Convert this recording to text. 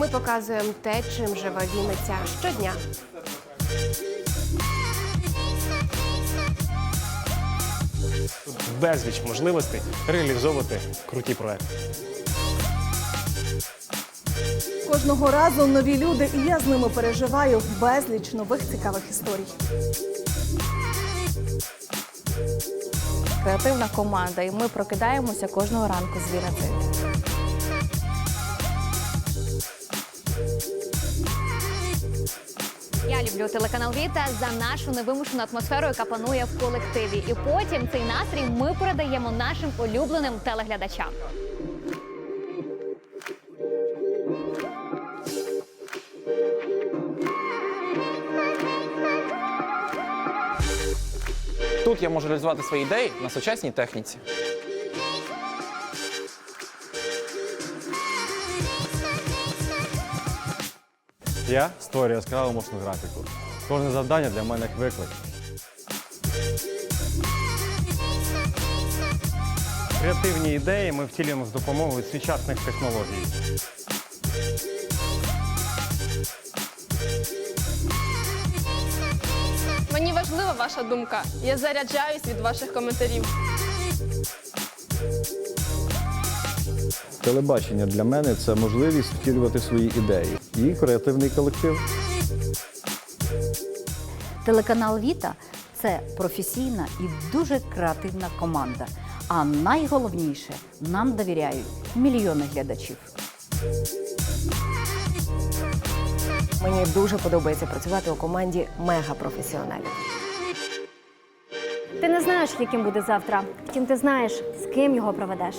показуємо те, чим живе Вінниця щодня. Тут безліч можливостей реалізовувати круті проекти. Кожного разу нові люди, і я з ними переживаю безліч нових цікавих історій. Креативна команда, і ми прокидаємося кожного ранку з Вінницею. Я люблю телеканал Віта за нашу невимушену атмосферу, яка панує в колективі. І потім цей настрій ми передаємо нашим улюбленим телеглядачам. Тут я можу реалізувати свої ідеї на сучасній техніці. Я створюю яскраву мощну графіку. Кожне завдання для мене як виклик. Креативні ідеї ми втілюємо з допомогою сучасних технологій. Мені важлива ваша думка. Я заряджаюсь від ваших коментарів. Телебачення для мене це можливість втілювати свої ідеї і креативний колектив. Телеканал Віта це професійна і дуже креативна команда. А найголовніше нам довіряють мільйони глядачів. Мені дуже подобається працювати у команді мегапрофесіоналів. Ти не знаєш, яким буде завтра. Втім, ти знаєш, з ким його проведеш.